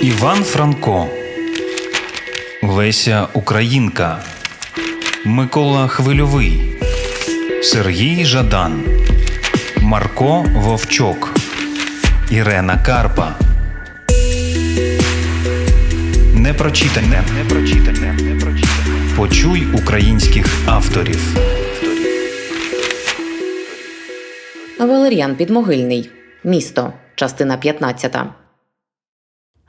Іван Франко, Леся Українка, Микола Хвильовий, Сергій Жадан, Марко Вовчок, Ірена Карпа. Непрочитане. Непрочитане. Почуй українських авторів. Валеріан Підмогильний. Місто. Частина 15.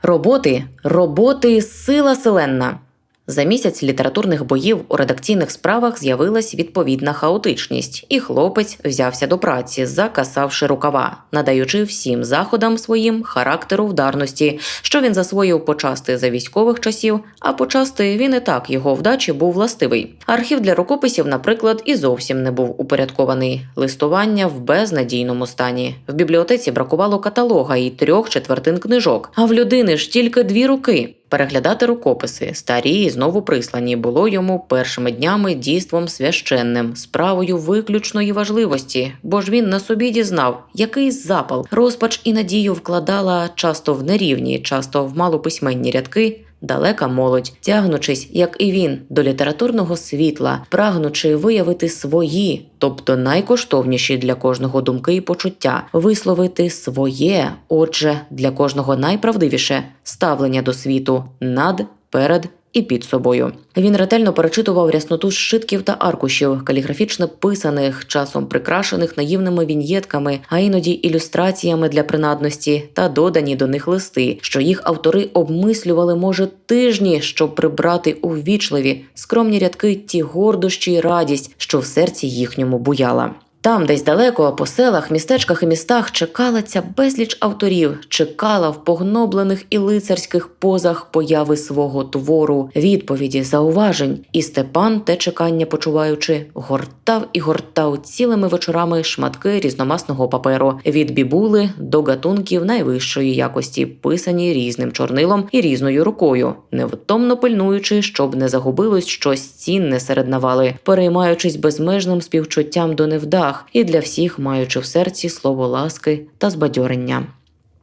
Роботи. Роботи. Сила селенна. За місяць літературних боїв у редакційних справах з'явилась відповідна хаотичність, і хлопець взявся до праці, закасавши рукава, надаючи всім заходам своїм характеру вдарності, що він засвоїв почасти за військових часів, а почасти він і так його вдачі був властивий. Архів для рукописів, наприклад, і зовсім не був упорядкований. Листування в безнадійному стані. В бібліотеці бракувало каталога і трьох четвертин книжок, а в людини ж тільки дві руки. Переглядати рукописи, старі і знову прислані, було йому першими днями дійством священним, справою виключної важливості, бо ж він на собі дізнав, який запал, розпач і надію вкладала часто в нерівні, часто в малописьменні рядки. Далека молодь, тягнучись, як і він, до літературного світла, прагнучи виявити свої, тобто найкоштовніші для кожного думки і почуття, висловити своє, отже, для кожного найправдивіше ставлення до світу над, перед і під собою. Він ретельно перечитував рясноту зшитків та аркушів, каліграфічно писаних, часом прикрашених наївними віньєтками, а іноді ілюстраціями для принадності та додані до них листи, що їх автори обмислювали, може, тижні, щоб прибрати у ввічливі скромні рядки ті гордощі й радість, що в серці їхньому буяла. Там, десь далеко, по селах, містечках і містах, чекала ця безліч авторів, чекала в погноблених і лицарських позах появи свого твору, відповіді, зауважень. І Степан, те чекання почуваючи, гортав і гортав цілими вечорами шматки різномасного паперу від бібули до гатунків найвищої якості, писані різним чорнилом і різною рукою, невтомно пильнуючи, щоб не загубилось щось цінне серед навали, переймаючись безмежним співчуттям до невдах і для всіх маючи в серці слово ласки та збадьорення.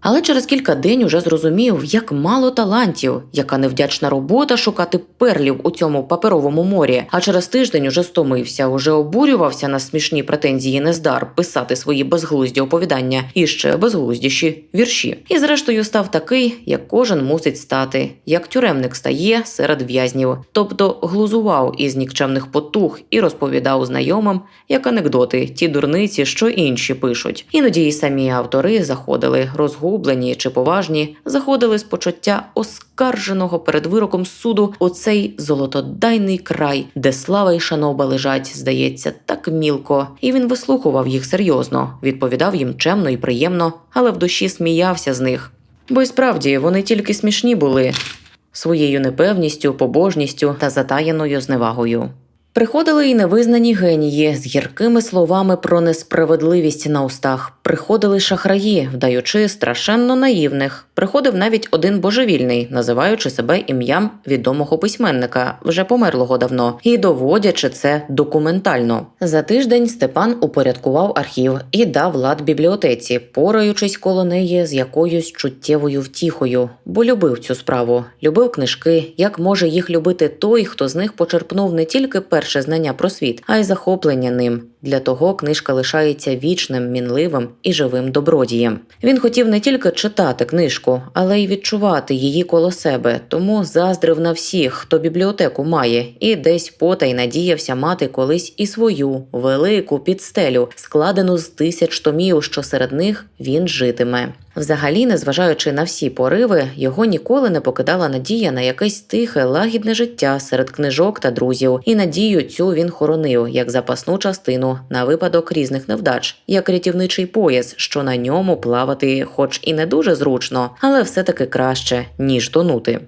Але через кілька день уже зрозумів, як мало талантів, яка невдячна робота шукати перлів у цьому паперовому морі. А через тиждень уже стомився, уже обурювався на смішні претензії нездар писати свої безглузді оповідання і ще безглуздіші вірші. І зрештою став такий, як кожен мусить стати, як тюремник стає серед в'язнів, тобто глузував із нікчемних потух і розповідав знайомим як анекдоти, ті дурниці, що інші пишуть. Іноді і самі автори заходили розгублені чи поважні, заходили з почуття оскарженого перед вироком суду у цей золотодайний край, де слава і шаноба лежать, здається, так мілко, і він вислухував їх серйозно, відповідав їм чемно і приємно, але в душі сміявся з них. Бо й справді вони тільки смішні були своєю непевністю, побожністю та затаєною зневагою. Приходили і невизнані генії з гіркими словами про несправедливість на устах. Приходили шахраї, вдаючи страшенно наївних. Приходив навіть один божевільний, називаючи себе ім'ям відомого письменника, вже померлого давно, і доводячи це документально. За тиждень Степан упорядкував архів і дав лад бібліотеці, пораючись коло неї з якоюсь чуттєвою втіхою, бо любив цю справу, любив книжки, як може їх любити той, хто з них почерпнув не тільки перше знання про світ, а й захоплення ним. Для того книжка лишається вічним, мінливим і живим добродієм. Він хотів не тільки читати книжку, але й відчувати її коло себе, тому заздрив на всіх, хто бібліотеку має, і десь потай надіявся мати колись і свою велику підстелю, складену з тисяч томів, що серед них він житиме. Взагалі, незважаючи на всі пориви, його ніколи не покидала надія на якесь тихе, лагідне життя серед книжок та друзів, і надію цю він хоронив як запасну частину на випадок різних невдач, як рятівничий пояс, що на ньому плавати, хоч і не дуже зручно, але все-таки краще ніж тонути.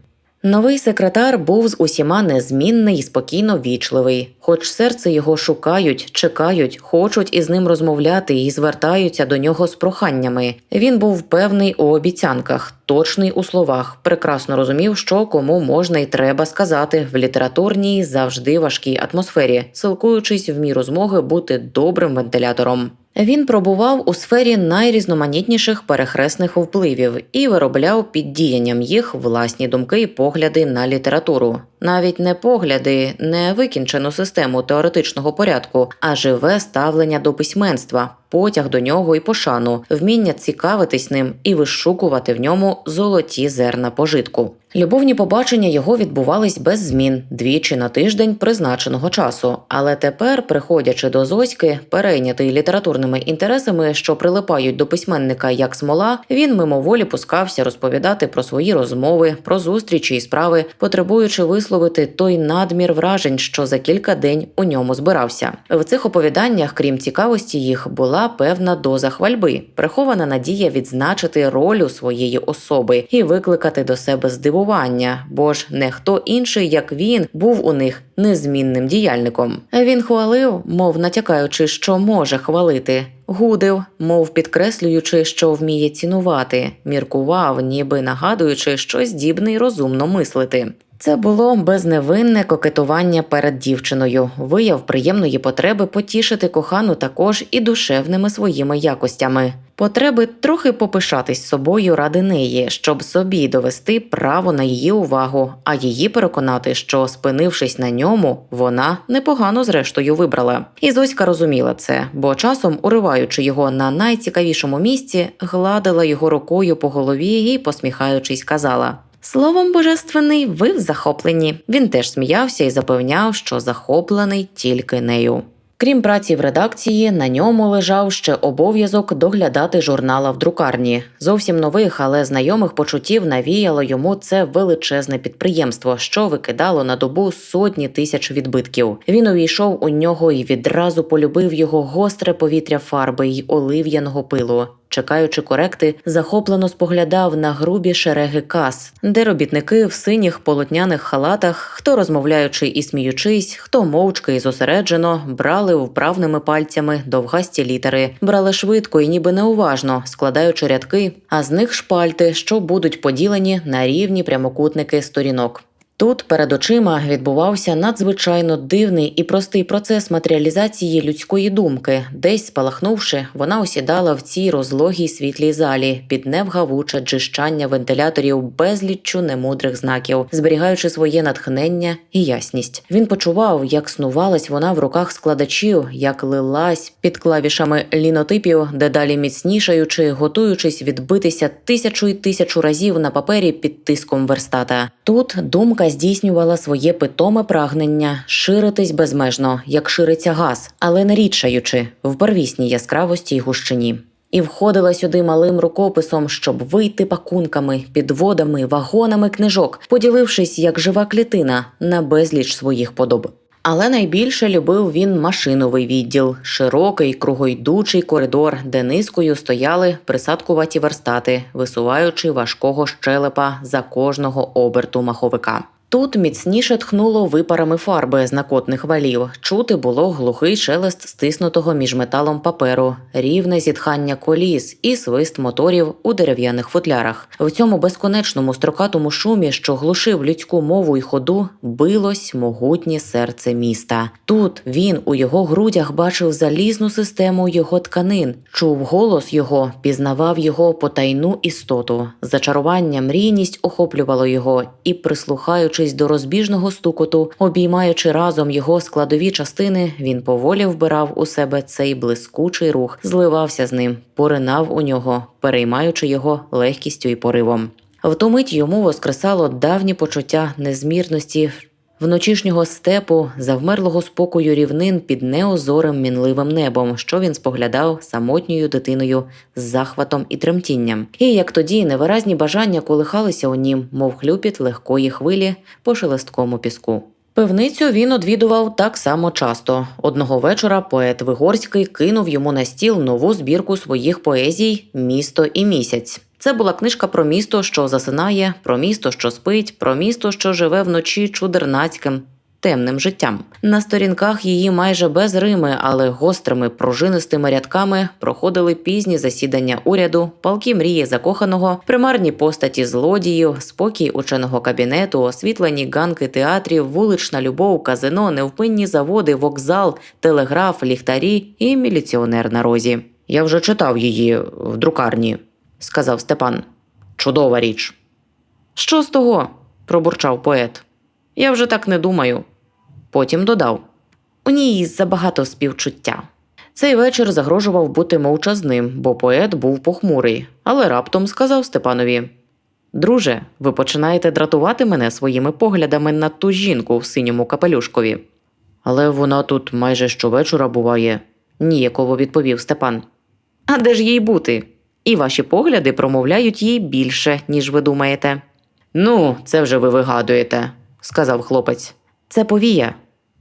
Новий секретар був з усіма незмінний і спокійно вічливий, хоч серце його шукають, чекають, хочуть із ним розмовляти і звертаються до нього з проханнями. Він був певний у обіцянках, точний у словах, прекрасно розумів, що кому можна і треба сказати в літературній завжди важкій атмосфері, силкуючись в міру змоги бути добрим вентилятором. Він пробував у сфері найрізноманітніших перехресних впливів і виробляв під діянням їх власні думки і погляди на літературу. Навіть не погляди, не викінчену систему теоретичного порядку, а живе ставлення до письменства, потяг до нього і пошану, вміння цікавитись ним і вишукувати в ньому золоті зерна пожитку. Любовні побачення його відбувались без змін двічі на тиждень призначеного часу. Але тепер, приходячи до Зоськи, перейнятий літературними інтересами, що прилипають до письменника як смола, він мимоволі пускався розповідати про свої розмови, про зустрічі і справи, потребуючи висловити той надмір вражень, що за кілька день у ньому збирався. В цих оповіданнях, крім цікавості їх, була певна доза хвальби, прихована надія відзначити роль своєї особи і викликати до себе здивування, бо ж не хто інший, як він, був у них незмінним діяльником. Він хвалив, мов натякаючи, що може хвалити. Гудив, мов підкреслюючи, що вміє цінувати, міркував, ніби нагадуючи, що здібний розумно мислити. Це було безневинне кокетування перед дівчиною, вияв приємної потреби потішити кохану також і душевними своїми якостями. Потреби трохи попишатись собою ради неї, щоб собі довести право на її увагу, а її переконати, що, спинившись на ньому, вона непогано зрештою вибрала. І Зоська розуміла це, бо часом, уриваючи його на найцікавішому місці, гладила його рукою по голові і, посміхаючись, казала. Словом божественний, ви в захопленні. Він теж сміявся і запевняв, що захоплений тільки нею. Крім праці в редакції, на ньому лежав ще обов'язок доглядати журнала в друкарні. Зовсім нових, але знайомих почуттів навіяло йому це величезне підприємство, що викидало на добу сотні тисяч відбитків. Він увійшов у нього і відразу полюбив його гостре повітря фарби й олив'яного пилу. Чекаючи коректи, захоплено споглядав на грубі шереги кас, де робітники в синіх полотняних халатах, хто розмовляючи і сміючись, хто мовчки і зосереджено, брали вправними пальцями довгасті літери, брали швидко і ніби неуважно, складаючи рядки, а з них шпальти, що будуть поділені на рівні прямокутники сторінок. Тут перед очима відбувався надзвичайно дивний і простий процес матеріалізації людської думки. Десь спалахнувши, вона осідала в цій розлогій світлій залі під невгавуче джищання вентиляторів безліччю немудрих знаків, зберігаючи своє натхнення і ясність. Він почував, як снувалась вона в руках складачів, як лилась під клавішами лінотипів, дедалі міцнішаючи, готуючись відбитися тисячу й тисячу разів на папері під тиском верстата. Тут думка здійснювала своє питоме прагнення ширитись безмежно, як шириться газ, але не рідшаючи в первісній яскравості й гущині. І входила сюди малим рукописом, щоб вийти пакунками, підводами, вагонами книжок, поділившись як жива клітина на безліч своїх подоб. Але найбільше любив він машиновий відділ, широкий кругойдучий коридор, де низкою стояли присадкуваті верстати, висуваючи важкого щелепа за кожного оберту маховика. Тут міцніше тхнуло випарами фарби з накотних валів. Чути було глухий шелест стиснутого між металом паперу, рівне зітхання коліс і свист моторів у дерев'яних футлярах. В цьому безконечному строкатому шумі, що глушив людську мову й ходу, билось могутнє серце міста. Тут він у його грудях бачив залізну систему його тканин, чув голос його, пізнавав його потайну істоту. Зачарування, мрійність охоплювало його і, прислухаючись до розбіжного стукоту, обіймаючи разом його складові частини, він поволі вбирав у себе цей блискучий рух, зливався з ним, поринав у нього, переймаючи його легкістю і поривом. В ту мить йому воскресало давні почуття незмірності вночішнього степу, завмерлого спокою рівнин під неозорим мінливим небом, що він споглядав самотньою дитиною з захватом і тремтінням. І як тоді невиразні бажання колихалися у нім, мов хлюпіт легкої хвилі по шелесткому піску. Пивницю він одвідував так само часто. Одного вечора поет Вигорський кинув йому на стіл нову збірку своїх поезій Місто і місяць. Це була книжка про місто, що засинає, про місто, що спить, про місто, що живе вночі чудернацьким. темним життям. На сторінках її майже без рими, але гострими пружинистими рядками проходили пізні засідання уряду, палки мрії закоханого, примарні постаті злодіїв, спокій ученого кабінету, освітлені ганки театрів, вулична любов, казино, невпинні заводи, вокзал, телеграф, ліхтарі і міліціонер на розі. Я вже читав її в друкарні, сказав Степан. Чудова річ. Що з того? пробурчав поет. Я вже так не думаю. Потім додав: у ній забагато співчуття. Цей вечір загрожував бути мовчазним, бо поет був похмурий, але раптом сказав Степанові: Друже, ви починаєте дратувати мене своїми поглядами на ту жінку в синьому капелюшкові. Але вона тут майже щовечора буває, ніяково відповів Степан. А де ж їй бути? І ваші погляди промовляють їй більше, ніж ви думаєте. Ну, це вже ви вигадуєте, сказав хлопець. Це повія,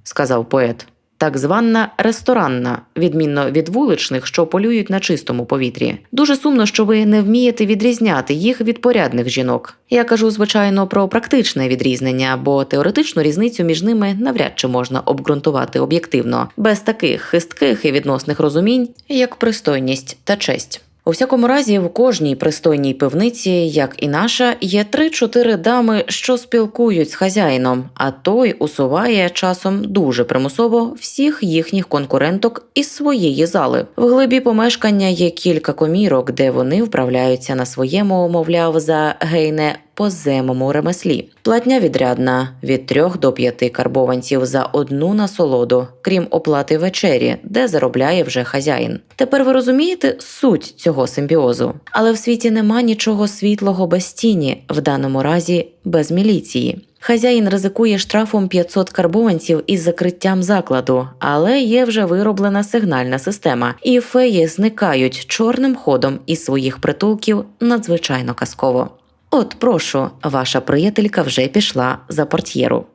сказав поет. Так звана ресторанна, відмінно від вуличних, що полюють на чистому повітрі. Дуже сумно, що ви не вмієте відрізняти їх від порядних жінок. Я кажу, звичайно, про практичне відрізнення, бо теоретичну різницю між ними навряд чи можна обґрунтувати об'єктивно, без таких хистких і відносних розумінь, як пристойність та честь. У всякому разі, в кожній пристойній пивниці, як і наша, є три-чотири дами, що спілкують з хазяїном, а той усуває часом дуже примусово всіх їхніх конкуренток із своєї зали. В глибі помешкання є кілька комірок, де вони вправляються на своєму, мовляв, за гейне поземому ремеслі. Платня відрядна від трьох до п'яти карбованців за одну насолоду, крім оплати вечері, де заробляє вже хазяїн. Тепер ви розумієте суть цього симбіозу, але в світі нема нічого світлого без тіні, в даному разі без міліції. Хазяїн ризикує штрафом 500 карбованців із закриттям закладу, але є вже вироблена сигнальна система, і феї зникають чорним ходом із своїх притулків надзвичайно казково. От, прошу, ваша приятелька вже пішла за портьєру.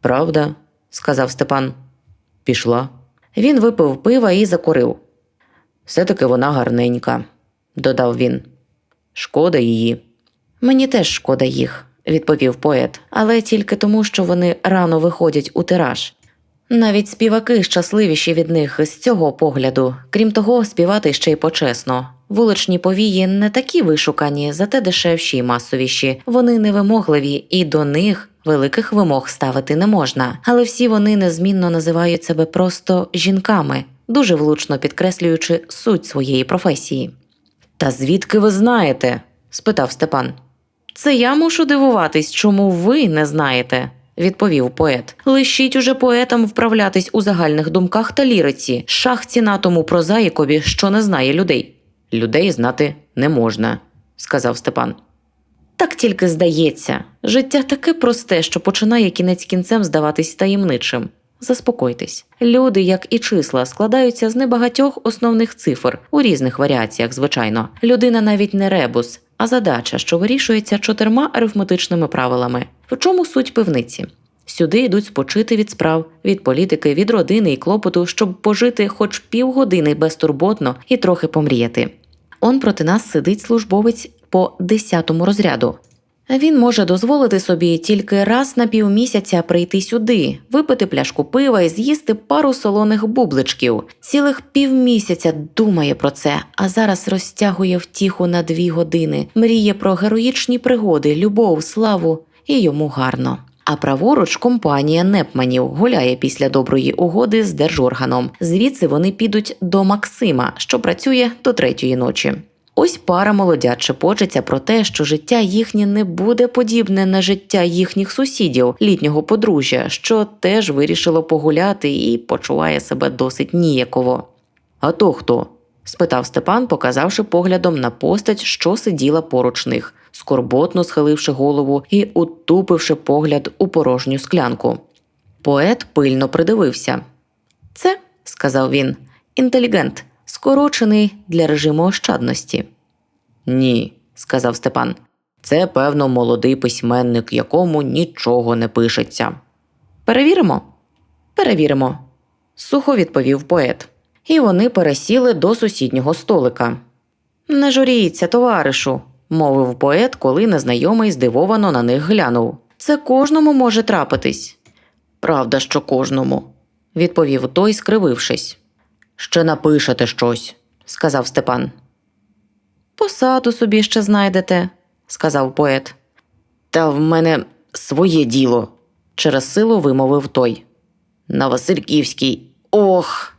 Правда, сказав Степан. Пішла. Він випив пива і закурив. Все-таки вона гарненька, додав він. Шкода її. Мені теж шкода їх, відповів поет, але тільки тому, що вони рано виходять у тираж. Навіть співаки щасливіші від них з цього погляду. Крім того, співати ще й почесно. Вуличні повії не такі вишукані, зате дешевші й масовіші. Вони невимогливі, і до них великих вимог ставити не можна. Але всі вони незмінно називають себе просто жінками, дуже влучно підкреслюючи суть своєї професії. Та звідки ви знаєте? спитав Степан. Це я мушу дивуватись, чому ви не знаєте, відповів поет. Лишіть уже поетам вправлятись у загальних думках та ліриці. Шах ціна тому прозаїкові, що не знає людей. Людей знати не можна, сказав Степан. Так тільки здається, життя таке просте, що починає кінець кінцем здаватись таємничим. Заспокойтесь. Люди, як і числа, складаються з небагатьох основних цифр у різних варіаціях, звичайно. Людина навіть не ребус, а задача, що вирішується чотирма арифметичними правилами. В чому суть пивниці? Сюди йдуть спочити від справ, від політики, від родини і клопоту, щоб пожити хоч півгодини безтурботно і трохи помріяти. Он проти нас сидить службовець по десятому розряду. Він може дозволити собі тільки раз на півмісяця прийти сюди, випити пляшку пива і з'їсти пару солоних бубличків. Цілих півмісяця думає про це, а зараз розтягує втіху на дві години, мріє про героїчні пригоди, любов, славу, і йому гарно. А праворуч компанія Непманів гуляє після доброї угоди з держорганом. Звідси вони підуть до Максима, що працює до третьої ночі. Ось пара молодят шепочеться про те, що життя їхнє не буде подібне на життя їхніх сусідів, літнього подружжя, що теж вирішило погуляти і почуває себе досить ніяково. А то хто? спитав Степан, показавши поглядом на постать, що сиділа поруч них, скорботно схиливши голову і утупивши погляд у порожню склянку. Поет пильно придивився. Це, сказав він, інтелігент, скорочений для режиму ощадності. Ні, сказав Степан. Це, певно, молодий письменник, якому нічого не пишеться. Перевіримо? Перевіримо, сухо відповів поет. І вони пересіли до сусіднього столика. Не журіться, товаришу, мовив поет, коли незнайомий здивовано на них глянув. Це кожному може трапитись. Правда, що кожному, відповів той, скривившись. Ще напишете щось, сказав Степан. Посаду собі ще знайдете, сказав поет. Та в мене своє діло, через силу вимовив той. На Васильківській. Ох.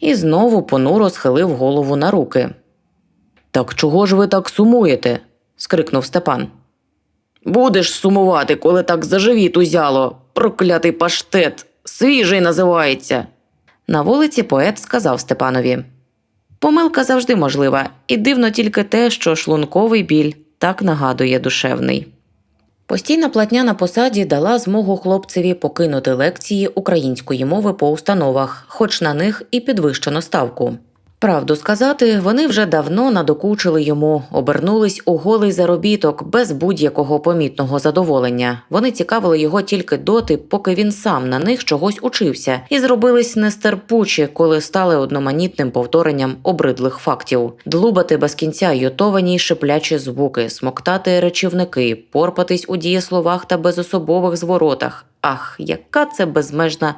І знову понуро схилив голову на руки. Так чого ж ви так сумуєте? скрикнув Степан. Будеш сумувати, коли так за живіт узяло. Проклятий паштет. Свіжий називається. На вулиці поет сказав Степанові. Помилка завжди можлива, і дивно тільки те, що шлунковий біль так нагадує душевний. Постійна платня на посаді дала змогу хлопцеві покинути лекції української мови по установах, хоч на них і підвищено ставку. Правду сказати, вони вже давно надокучили йому, обернулись у голий заробіток без будь-якого помітного задоволення. Вони цікавили його тільки доти, поки він сам на них чогось учився, і зробились нестерпучі, коли стали одноманітним повторенням обридлих фактів, длубати без кінця йотовані шиплячі звуки, смоктати речівники, порпатись у дієсловах та безособових зворотах. Ах, яка це безмежна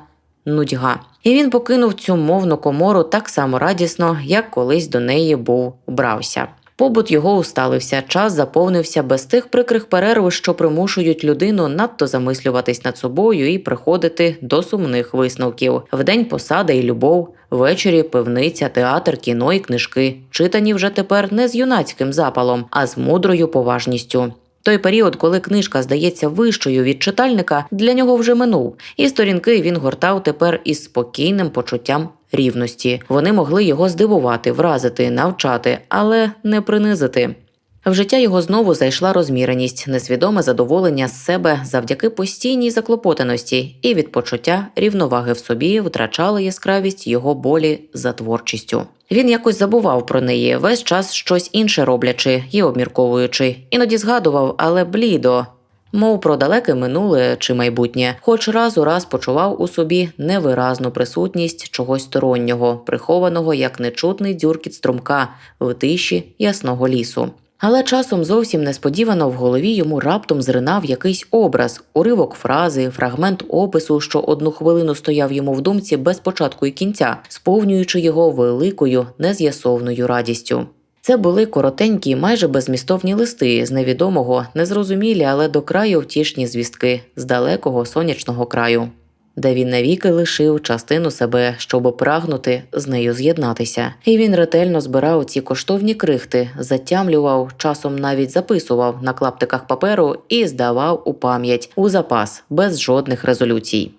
нудьга. І він покинув цю мовну комору так само радісно, як колись до неї був брався. Побут його усталився, час заповнився без тих прикрих перерв, що примушують людину надто замислюватись над собою і приходити до сумних висновків. Вдень посада і любов, ввечері пивниця, театр, кіно і книжки, читані вже тепер не з юнацьким запалом, а з мудрою поважністю. Той період, коли книжка здається вищою від читальника, для нього вже минув, і сторінки він гортав тепер із спокійним почуттям рівності. Вони могли його здивувати, вразити, навчати, але не принизити. В життя його знову зайшла розміреність, несвідоме задоволення з себе завдяки постійній заклопотаності, і від почуття рівноваги в собі втрачала яскравість його болі за творчістю. Він якось забував про неї, весь час щось інше роблячи і обмірковуючи, іноді згадував, але блідо. Мов про далеке минуле чи майбутнє, хоч раз у раз почував у собі невиразну присутність чогось стороннього, прихованого як нечутний дзюркіт струмка в тиші ясного лісу. Але часом зовсім несподівано в голові йому раптом зринав якийсь образ, уривок фрази, фрагмент опису, що одну хвилину стояв йому в думці без початку і кінця, сповнюючи його великою нез'ясовною радістю. Це були коротенькі, майже безмістовні листи з невідомого, незрозумілі, але до краю втішні звістки з далекого сонячного краю, де він навіки лишив частину себе, щоб прагнути з нею з'єднатися. І він ретельно збирав ці коштовні крихти, затямлював, часом навіть записував на клаптиках паперу і здавав у пам'ять у запас без жодних резолюцій.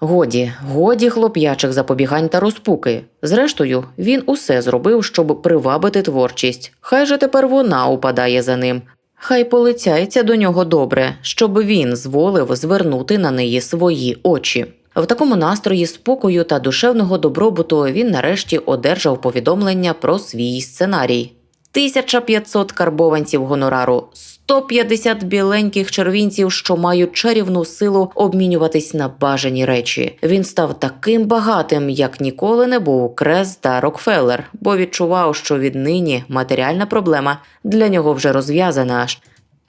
Годі, годі хлоп'ячих запобігань та розпуки. Зрештою, він усе зробив, щоб привабити творчість. Хай же тепер вона упадає за ним. Хай полицяється до нього добре, щоб він зволив звернути на неї свої очі. В такому настрої спокою та душевного добробуту він нарешті одержав повідомлення про свій сценарій. 1500 карбованців гонорару, 150 біленьких червінців, що мають чарівну силу обмінюватись на бажані речі. Він став таким багатим, як ніколи не був Крес та Рокфеллер, бо відчував, що віднині матеріальна проблема для нього вже розв'язана.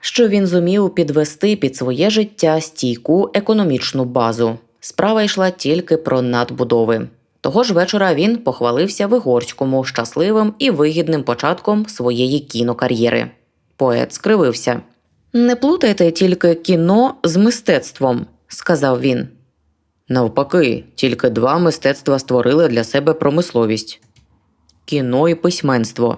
Що він зумів підвести під своє життя стійку економічну базу. Справа йшла тільки про надбудови. Того ж вечора він похвалився Вигорському щасливим і вигідним початком своєї кінокар'єри. Поет скривився. Не плутайте тільки кіно з мистецтвом, сказав він. Навпаки, тільки два мистецтва створили для себе промисловість кіно і письменство.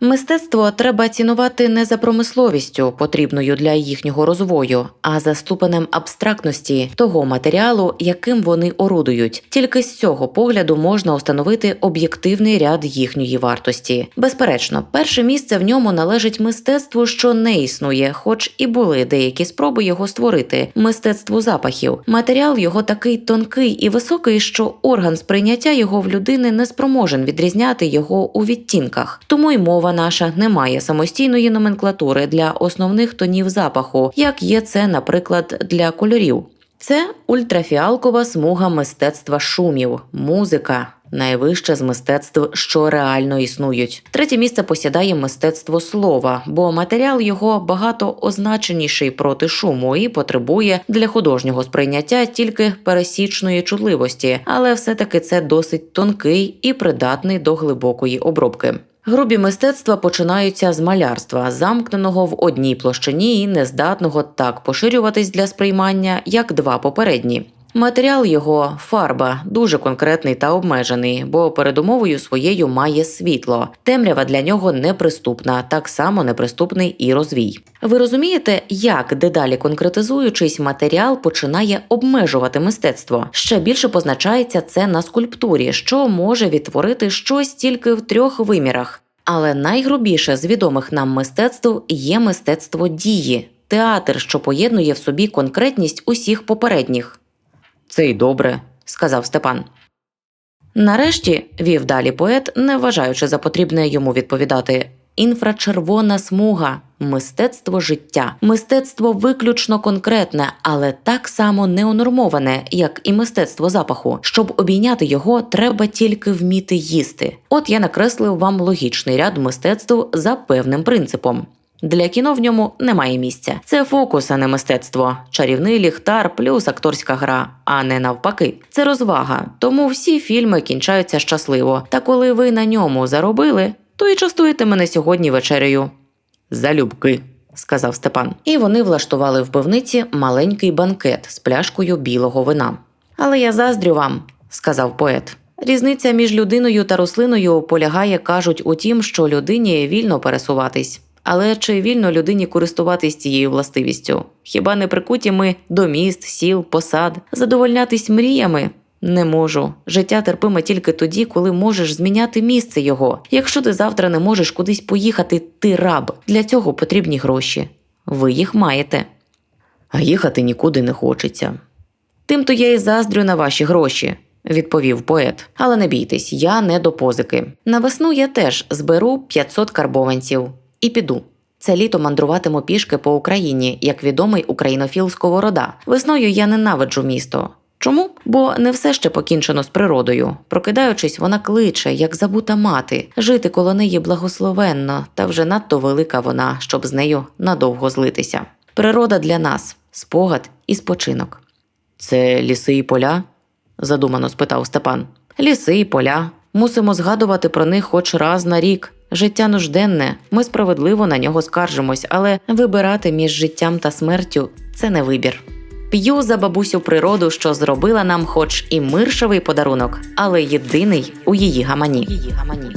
Мистецтво треба цінувати не за промисловістю, потрібною для їхнього розвою, а за ступенем абстрактності того матеріалу, яким вони орудують. Тільки з цього погляду можна установити об'єктивний ряд їхньої вартості. Безперечно, перше місце в ньому належить мистецтву, що не існує, хоч і були деякі спроби його створити мистецтву запахів. Матеріал його такий тонкий і високий, що орган сприйняття його в людини не спроможен відрізняти його у відтінках. Тому й мова наша не має самостійної номенклатури для основних тонів запаху, як є це, наприклад, для кольорів. Це ультрафіалкова смуга мистецтва шумів, музика, найвище з мистецтв, що реально існують. Третє місце посідає мистецтво слова, бо матеріал його багато означеніший проти шуму і потребує для художнього сприйняття тільки пересічної чутливості, але все-таки це досить тонкий і придатний до глибокої обробки. Грубі мистецтва починаються з малярства, замкненого в одній площині і нездатного так поширюватись для сприймання, як два попередні. Матеріал його фарба дуже конкретний та обмежений, бо передумовою своєю має світло. Темрява для нього неприступна, так само неприступний і розвій. Ви розумієте, як дедалі конкретизуючись, матеріал починає обмежувати мистецтво. Ще більше позначається це на скульптурі, що може відтворити щось тільки в трьох вимірах. Але найгрубіше з відомих нам мистецтв є мистецтво дії, театр, що поєднує в собі конкретність усіх попередніх. Це й добре, сказав Степан. Нарешті, вів далі поет, не вважаючи за потрібне йому відповідати. Інфрачервона смуга, мистецтво життя, мистецтво виключно конкретне, але так само неунормоване, як і мистецтво запаху. Щоб обійняти його, треба тільки вміти їсти. От я накреслив вам логічний ряд мистецтв за певним принципом. Для кіно в ньому немає місця. Це фокус, а не мистецтво. Чарівний ліхтар плюс акторська гра, а не навпаки. Це розвага. Тому всі фільми кінчаються щасливо. Та коли ви на ньому заробили, то і частуєте мене сьогодні вечерею. Залюбки, сказав Степан. І вони влаштували в пивниці маленький банкет з пляшкою білого вина. Але я заздрю вам, сказав поет. Різниця між людиною та рослиною полягає, кажуть, у тім, що людині вільно пересуватись. Але чи вільно людині користуватись цією властивістю? Хіба не прикуті ми до міст, сіл, посад, задовольнятись мріями? Не можу. Життя терпиме тільки тоді, коли можеш зміняти місце його. Якщо ти завтра не можеш кудись поїхати, ти раб. Для цього потрібні гроші. Ви їх маєте. А їхати нікуди не хочеться. Тим-то я і заздрю на ваші гроші, відповів поет. Але не бійтесь, я не до позики. На весну я теж зберу 500 карбованців і піду. Це літо мандруватиму пішки по Україні, як відомий українофіл Сковорода. Весною я ненавиджу місто. Чому? Бо не все ще покінчено з природою. Прокидаючись, вона кличе, як забута мати. Жити коло неї благословенно, та вже надто велика вона, щоб з нею надовго злитися. Природа для нас спогад і спочинок. Це ліси і поля? задумано спитав Степан. Ліси і поля. Мусимо згадувати про них хоч раз на рік. Життя нужденне, ми справедливо на нього скаржимось, але вибирати між життям та смертю це не вибір. П'ю за бабусю природу, що зробила нам хоч і миршевий подарунок, але єдиний у її гамані. Її гамані.